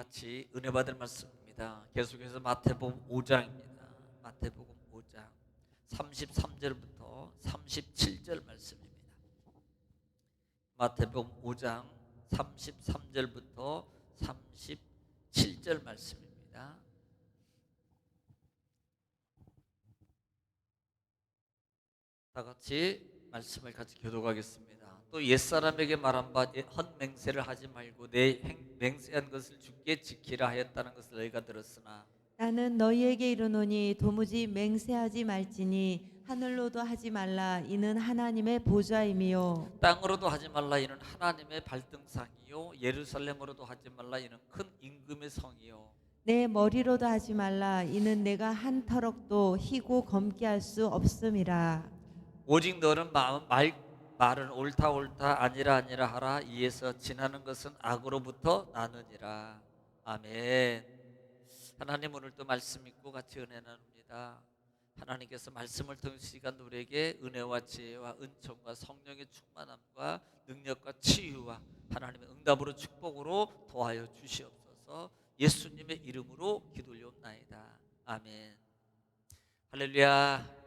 같이 은혜 받을 말씀입니다. 계속해서 마태복음 5장입니다. 마태복음 5장 33절부터 37절 말씀입니다. 마태복음 5장 33절부터 37절 말씀입니다. 다 같이 말씀을 같이 교독하겠습니다. 또 옛사람에게 말한 바 헛 맹세를 하지 말고 내 행- 맹세한 것을 주께 지키라 하였다는 것을 너희가 들었으나 나는 너희에게 이르노니 도무지 맹세하지 말지니 하늘로도 하지 말라. 이는 하나님의 보좌임이요. 땅으로도 하지 말라. 이는 하나님의 발등상이요. 예루살렘으로도 하지 말라. 이는 큰 임금의 성이요. 내 머리로도 하지 말라. 이는 내가 한 터럭도 희고 검게 할 수 없음이라. 오직 너는 마음 말 말은 옳다 옳다 아니라 아니라 하라. 이에서 지나는 것은 악으로부터 나느니라. 아멘. 하나님 오늘 또 말씀 읽고 같이 은혜 나눕니다. 하나님께서 말씀을 통해 시간 우리에게 은혜와 지혜와 은총과 성령의 충만함과 능력과 치유와 하나님의 응답으로 축복으로 도하여 주시옵소서. 예수님의 이름으로 기도 올려옵나이다. 아멘. 할렐루야.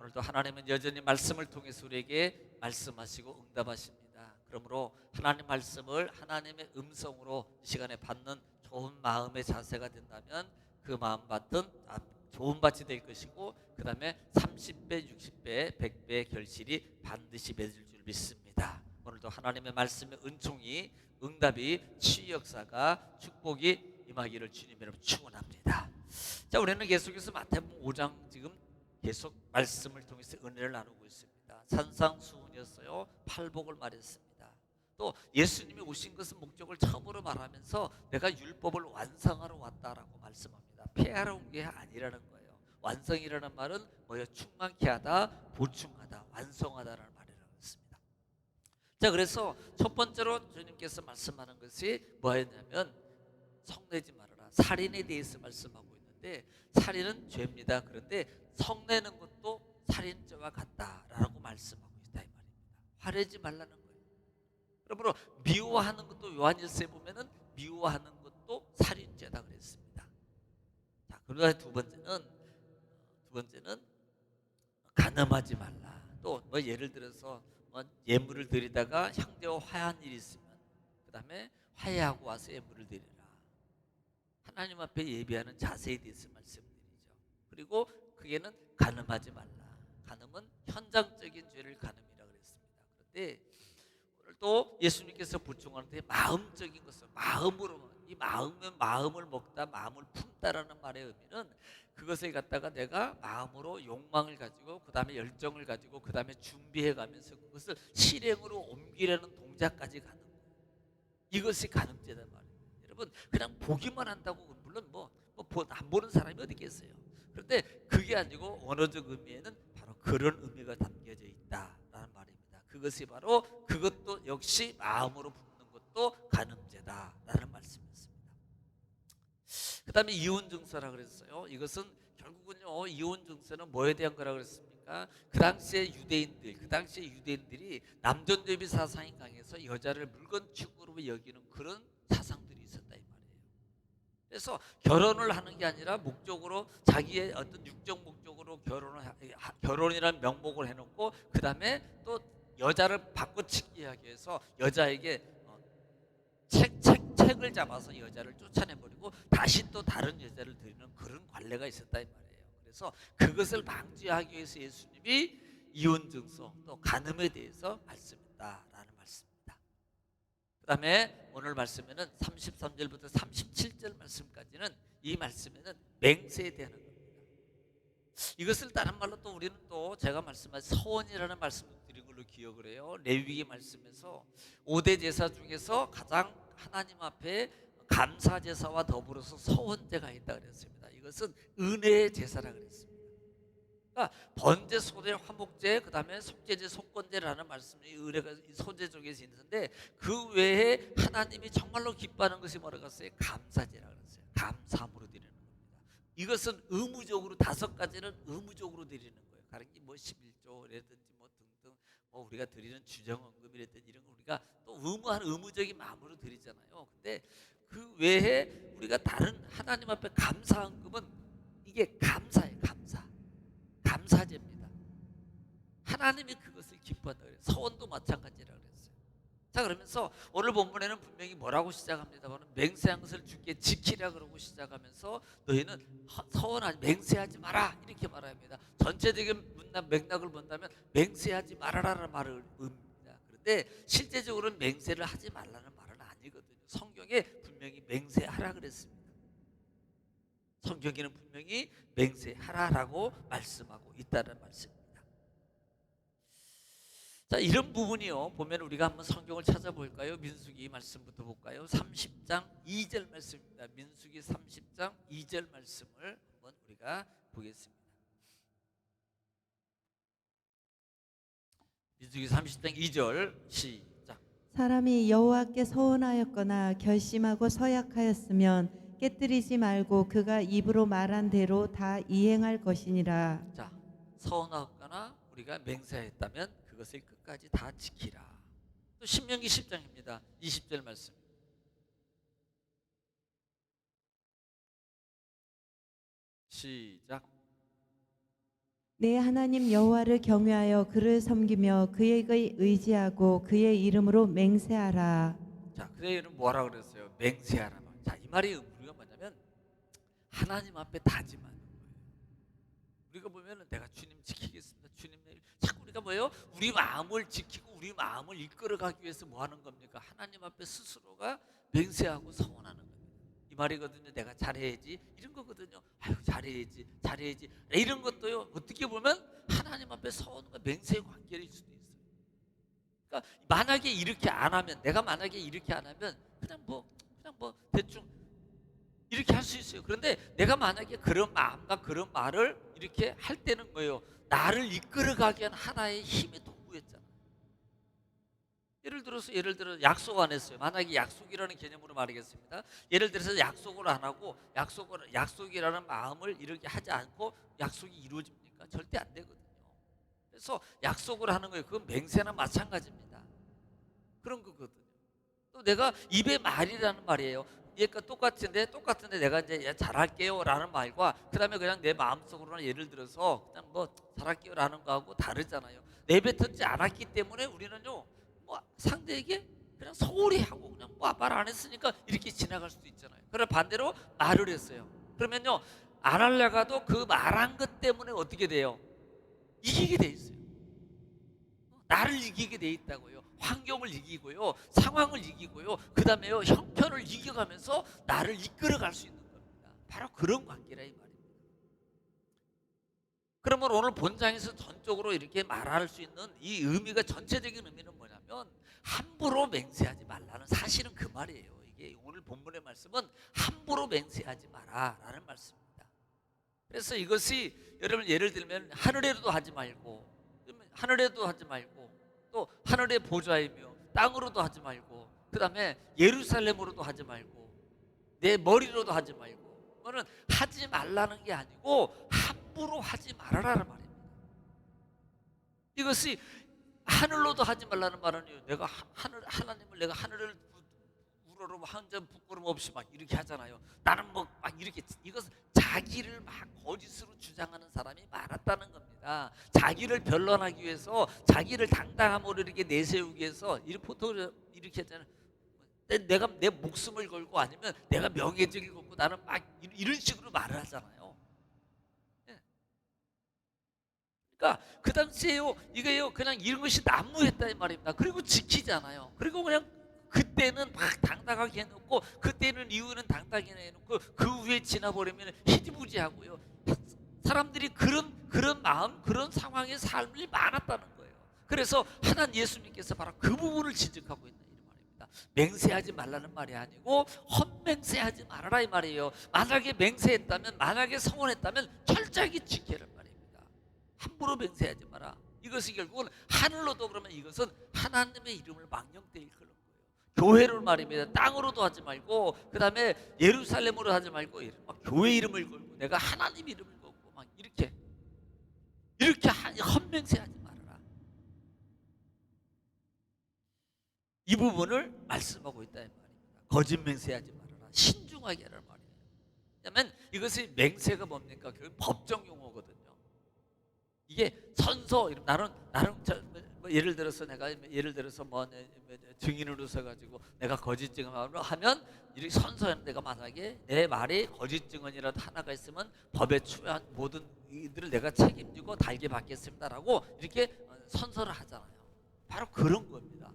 오늘도 하나님은 여전히 말씀을 통해서 우리에게 말씀하시고 응답하십니다. 그러므로 하나님 말씀을 하나님의 음성으로 이 시간에 받는 좋은 마음의 자세가 된다면 그 마음 받든 아, 좋은 밭이 될 것이고 그 다음에 30배, 60배, 100배의 결실이 반드시 맺을 줄 믿습니다. 오늘도 하나님의 말씀의 은총이 응답이 치유 역사가 축복이 임하기를 주님 여러분 축원합니다. 자 우리는 계속해서 마태복음 5장 지금 계속 말씀을 통해서 은혜를 나누고 있습니다. 산상수훈이었어요. 팔복을 말했습니다. 또 예수님이 오신 것은 목적을 처음으로 말하면서 내가 율법을 완성하러 왔다라고 말씀합니다. 폐하러 온 게 아니라는 거예요. 완성이라는 말은 뭐예요? 충만케 하다, 보충하다, 완성하다라는 말이라고 했습니다. 자, 그래서 첫 번째로 주님께서 말씀하는 것이 뭐였냐면 성내지 말아라. 살인에 대해서 말씀하고 있는데 살인은 죄입니다. 그런데 성내는 것도 살인죄와 같다라고 말씀하고 있다 이 말입니다. 화내지 말라는 거예요. 그러므로 미워하는 것도 요한일서에 보면은 미워하는 것도 살인죄다 그랬습니다. 자, 그러다 두 번째는 두 번째는 간음하지 말라. 또 뭐 예를 들어서 뭐 예물을 드리다가 형제와 화해한 일이 있으면 그다음에 화해하고 와서 예물을 드리라. 하나님 앞에 예비하는 자세에 대해서 말씀드리죠. 그리고 그게는 간음하지 말라. 간음은 현장적인 죄를 간음이라 그랬습니다. 그런데 오늘 또 예수님께서 보충하는데 마음적인 것을 마음으로 이 마음은 마음을 먹다 마음을 품다라는 말의 의미는 그것을 갖다가 내가 마음으로 욕망을 가지고 그 다음에 열정을 가지고 그 다음에 준비해 가면서 그것을 실행으로 옮기려는 동작까지 가는. 이것이 간음죄다 말이에요. 여러분 그냥 보기만 한다고 물론 뭐뭐안 보는 사람이 어디 있겠어요. 그런데 그게 아니고 언어적 의미에는 그런 의미가 담겨져 있다라는 말입니다. 그것이 바로 그것도 역시 마음으로 붓는 것도 간음죄다라는 말씀이었습니다. 그다음에 이혼 증서라 그랬어요. 이것은 결국은요 이혼 증서는 뭐에 대한 거라 그랬습니까? 그 당시에 유대인들, 그 당시에 유대인들이 남존 대비 사상이 강해서 여자를 물건 취급으로 여기는 그런 사상들이 있었다 이 말이에요. 그래서 결혼을 하는 게 아니라 목적으로 자기의 어떤 육적 목적으로 결혼을 하- 하- 결혼이라는 명목을 해놓고 그 다음에 또 여자를 바꿔치기 하기 위해서 여자에게 어, 책, 책, 책을 잡아서 여자를 쫓아내버리고 다시 또 다른 여자를 드리는 그런 관례가 있었다 이 말이에요. 그래서 그것을 방지하기 위해서 예수님이 이혼 증서 또 간음에 대해서 말씀했다라는 말씀입니다. 그 다음에 오늘 말씀에는 33절부터 37절 말씀까지는 이 말씀에는 맹세에 대한 겁니다. 이것을 다른 말로 또 우리는 또 제가 말씀한 서원이라는 말씀을 드린 걸로 기억을 해요. 레위기 말씀에서 5대 제사 중에서 가장 하나님 앞에 감사 제사와 더불어서 서원제가 있다 그랬습니다. 이것은 은혜의 제사라 그랬습니다. 그러니까 번제, 소제, 화목제, 그 다음에 속죄제, 속건제라는 말씀이 이 소제 쪽에서 있는데 그 외에 하나님이 정말로 기뻐하는 것이 뭐라고 했어요? 감사제라 그랬어요. 감사함으로 드리는 겁니다. 이것은 의무적으로 다섯 가지는 의무적으로 드리는 거예요. 다른 게뭐 11조라든지 뭐 등등 뭐 우리가 드리는 주정헌금이라든지 이런 거 우리가 또 의무한 의무적인 마음으로 드리잖아요. 근데 그 외에 우리가 다른 하나님 앞에 감사한 금은 이게 감사예요. 감사. 감사제입니다. 하나님이 그것을 기뻐한다 그래요. 서원도 마찬가지라 그랬어요. 자 그러면서 오늘 본문에는 분명히 뭐라고 시작합니다만 맹세한 것을 주께 지키라 그러고 시작하면서 너희는 허- 서원하지 맹세하지 마라 이렇게 말합니다. 전체적인 문답 맥락을 본다면 맹세하지 말아라라는 말을 의미합니다. 그런데 실제적으로는 맹세를 하지 말라는 말은 아니거든요. 성경에 분명히 맹세하라 그랬습니다. 성경에는 분명히 맹세하라라고 말씀하고 있다는 말씀입니다. 자, 이런 부분이요. 보면 우리가 한번 성경을 찾아볼까요? 민수기 말씀부터 볼까요? 30장 2절 말씀입니다. 민수기 30장 2절 말씀을 한번 우리가 보겠습니다. 민수기 30장 2절 시작. 사람이 여호와께 서원하였거나 결심하고 서약하였으면 깨뜨리지 말고 그가 입으로 말한 대로 다 이행할 것이니라. 자, 서운하거나 우리가 맹세했다면 그것을 끝까지 다 지키라. 또 신명기 10장입니다. 20절 말씀. 시작. 내 하나님 여호와를 경외하여 그를 섬기며 그에게 의지하고 그의 이름으로 맹세하라. 자, 그의 이름 뭐라 그랬어요? 맹세하라. 자, 이 말이 우리가 뭐냐면 하나님 앞에 다짐하는 거예요. 우리가 보면은 내가 주님 지키겠습니다. 주님 우리가 뭐예요? 우리 마음을 지키고 우리 마음을 이끌어가기 위해서 뭐 하는 겁니까? 하나님 앞에 스스로가 맹세하고 서원하는 겁니다. 이 말이거든요. 내가 잘해야지 이런 거거든요. 아유 잘해야지 잘해야지 이런 것도요. 어떻게 보면 하나님 앞에 서원과 맹세의 관계일 수도 있어요. 그러니까 만약에 이렇게 안 하면 내가 만약에 이렇게 안 하면 그냥 뭐 그냥 뭐 대충 이렇게 할 수 있어요. 그런데 내가 만약에 그런 마음과 그런 말을 이렇게 할 때는 뭐예요? 나를 이끌어가기 위한 하나의 힘의 도구였잖아. 예를 들어서 예를 들어 약속 안 했어요. 만약에 약속이라는 개념으로 말하겠습니다. 예를 들어서 약속을 안 하고 약속을 약속이라는 마음을 이렇게 하지 않고 약속이 이루어집니까? 절대 안 되거든요. 그래서 약속을 하는 거예요. 그건 맹세나 마찬가지입니다. 그런 거거든요. 또 내가 입에 말이라는 말이에요. 얘가 똑같은데 똑같은데 내가 이제 야, 잘할게요라는 말과 그다음에 그냥 내 마음속으로는 예를 들어서 그냥 뭐 잘할게요라는 거하고 다르잖아요. 내뱉지 않았기 때문에 우리는요 뭐 상대에게 그냥 소홀히 하고 그냥 뭐 말 안 했으니까 이렇게 지나갈 수도 있잖아요. 그래 반대로 말을 했어요. 그러면요 안 하려가도 그 말한 것 때문에 어떻게 돼요? 이기게 돼 있어요. 이기게 돼 있다고요. 환경을 이기고요. 상황을 이기고요. 그 다음에요. 형편을 이겨가면서 나를 이끌어갈 수 있는 겁니다. 바로 그런 관계라 이 말입니다. 그러면 오늘 본장에서 전적으로 이렇게 말할 수 있는 이 의미가 전체적인 의미는 뭐냐면 함부로 맹세하지 말라는 사실은 그 말이에요. 이게 오늘 본문의 말씀은 함부로 맹세하지 마라라는 말씀입니다. 그래서 이것이 여러분 예를 들면 하늘에도 하지 말고 하늘에도 하지 말고 또 하늘의 보좌이며 땅으로도 하지 말고 그 다음에 예루살렘으로도 하지 말고 내 머리로도 하지 말고 그거는 하지 말라는 게 아니고 함부로 하지 말아라는 말입니다. 이것이 하늘로도 하지 말라는 말은 내가 하- 하늘 하나님을 내가 하늘을 부- 우러러 한점 부끄럼 없이 막 이렇게 하잖아요. 나는 뭐 막 이렇게 이것은 자기를 막 거짓으로 주장하는 사람이 많았다는 겁니다. 자기를 변론하기 위해서 자기를 당당함으로 이렇게 내세우기 위해서 이렇게 보통 이렇게 했잖아요. 내- 내가 내 목숨을 걸고 아니면 내가 명예적을 걸고 나는 막 이- 이런 식으로 말을 하잖아요. 예. 그러니까 그 당시에요 이게요 그냥 이런 것이 난무했다 이 말입니다. 그리고 지키잖아요. 그리고 그냥 그때는 막 당당하게 해놓고 그때는 이유는 당당하게 해놓고 그 후에 지나버리면 희지부지하고요. 사람들이 그런 그런 마음 그런 상황의 삶이 많았다는 거예요. 그래서 하나님 예수님께서 바로 그 부분을 지적하고 있는 이 말입니다. 맹세하지 말라는 말이 아니고 헛맹세하지 말아라 이 말이에요. 만약에 맹세했다면 만약에 성원했다면 철저하게 지키란 말입니다. 함부로 맹세하지 마라. 이것이 결국은 하늘로도 그러면 이것은 하나님의 이름을 망령되이 거예요. 교회를 말입니다. 땅으로도 하지 말고 그 다음에 예루살렘으로 하지 말고 막 교회 이름을 걸고 내가 하나님 이름을 이렇게 이렇게 하- 헛맹세하지 말아라. 이 부분을 말씀하고 있다 이 말입니다. 거짓 맹세하지 말아라. 신중하게 하란 말이에요. 왜냐하면 이것이 맹세가 뭡니까? 그 법정 용어거든요. 이게 선서 이런- 나는 저, 뭐 예를 들어서 내가 예를 들어서 뭐 내- 뭐 증인으로 서 가지고 내가 거짓 증언을 하면 이렇게 선서하는 데가 만약에 내 말이 거짓 증언이라도 하나가 있으면 법에 추한 모든 이들을 내가 책임지고 달게 받겠습니다라고 이렇게 어, 선서를 하잖아요. 바로 그런 겁니다.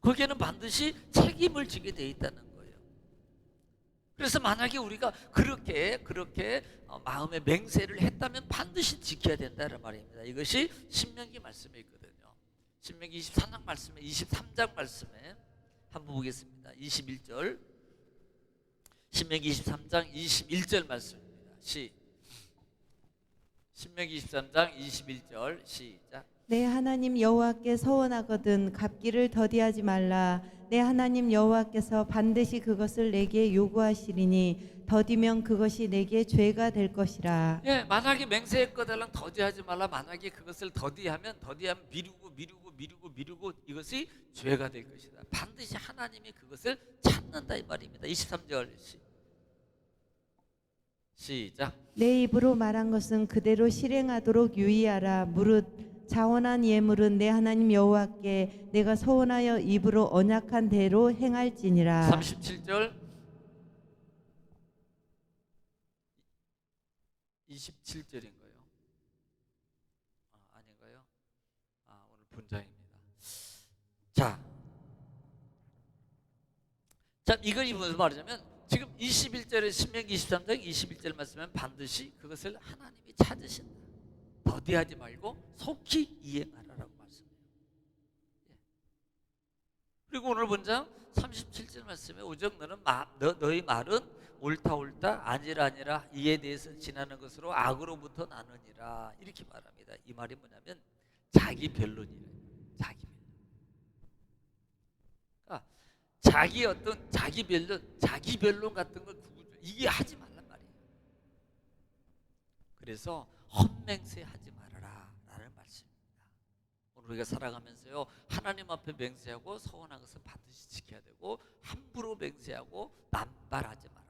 거기에는 반드시 책임을 지게 돼 있다는. 그래서 만약에 우리가 그렇게 그렇게 어, 마음의 맹세를 했다면 반드시 지켜야 된다는 말입니다. 이것이 신명기 말씀에 있거든요. 신명기 23장 말씀에 23장 말씀에 한번 보겠습니다. 21절 신명기 23장 21절 말씀입니다. 시 신명기 23장 21절 시작. 내 하나님 여호와께 서원하거든 갚기를 더디하지 말라 내 하나님 여호와께서 반드시 그것을 내게 요구하시리니 더디면 그것이 내게 죄가 될 것이라 예, 만약에 맹세했거들랑 더디하지 말라. 만약에 그것을 더디하면 더디하면 미루고 미루고 미루고 미루고 이것이 죄가 될 것이다. 반드시 하나님이 그것을 찾는다 이 말입니다. 23절 시, 시작. 내 입으로 말한 것은 그대로 실행하도록 유의하라 무릇 자원한 예물은 내 하나님 여호와께 내가 서원하여 입으로 언약한 대로 행할지니라 37절 27절인가요? 아, 아닌가요? 아, 오늘 분장입니다. 자, 자 이걸 이 무슨 말이냐면 지금 21절에 신명기 23장 21절 말씀은 반드시 그것을 하나님이 찾으신다. 더디하지 말고 속히 이행하라라고 말씀해요. 예. 그리고 오늘 본장 37절 말씀에 오직 너는 마, 너, 너희 말은 옳다 옳다 아니라 아니라 이에 대해서 지나는 것으로 악으로부터 나누니라 이렇게 말합니다. 이 말이 뭐냐면 자기 변론이래요. 자기 변론. 그러니까 자기 어떤 자기 변론, 자기 변론 같은 걸 구구절 이게 하지 말란 말이에요. 그래서 헛맹세 하지 말아라 라는 말씀입니다. 오늘 우리가 살아가면서요 하나님 앞에 맹세하고 서원한 것은 반드시 지켜야 되고 함부로 맹세하고 남발하지 말아라.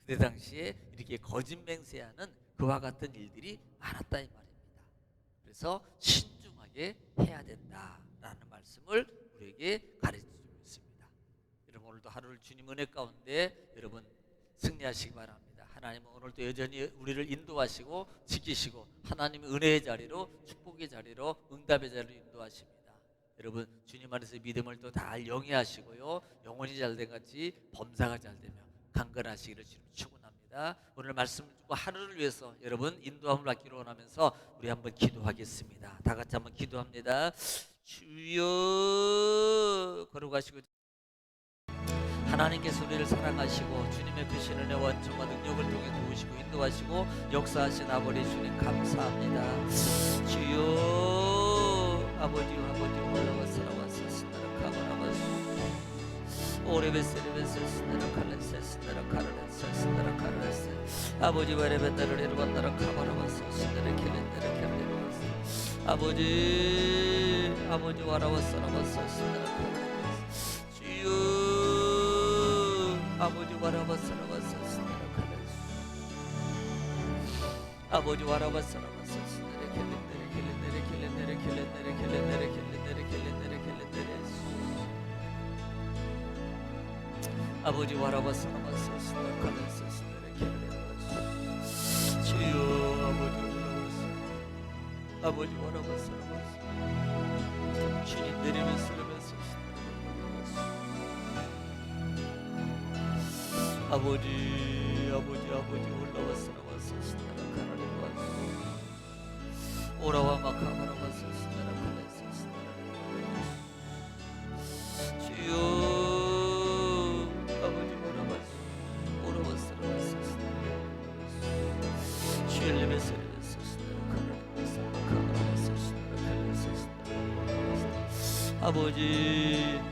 그때 당시에 이렇게 거짓 맹세하는 그와 같은 일들이 많았다 이 말입니다. 그래서 신중하게 해야 된다라는 말씀을 우리에게 가르쳐 주고 있습니다. 여러분 오늘도 하루를 주님 은혜 가운데 여러분 승리하시기 바랍니다. 하나님은 오늘도 여전히 우리를 인도하시고 지키시고 하나님의 은혜의 자리로 축복의 자리로 응답의 자리로 인도하십니다. 여러분 주님 안에서 믿음을 또잘 영위하시고요 영혼이 잘된 같이 범사가 잘 되며 강건하시기를 주님 축원합니다. 오늘 말씀을 듣고 하루를 위해서 여러분 인도함을 받기를 원하면서 우리 한번 기도하겠습니다. 다 같이 한번 기도합니다. 주여 걸어가시고 하나님께서 우리를 사랑하시고 주님의 크신 은혜와 원정과 능력을 통해 도우시고 인도하시고 역사하신 아버지 주님 감사합니다. 주여 아버지 아버지 올라와서 카라레세 아버지 아버지 아버지 와라와서 나와서 스나라 카라레세 아버지 와라바사라바사 스나라카레스 아버지 와라바사라바사 스나 아버지 아버지 아버지 올라왔으나 왔었으나 가나를 왔소 오라와 마카가나 왔었으나 가나였었으나 주여 아버지 오라왔소 오라왔으나 왔었으나 주님의 아버지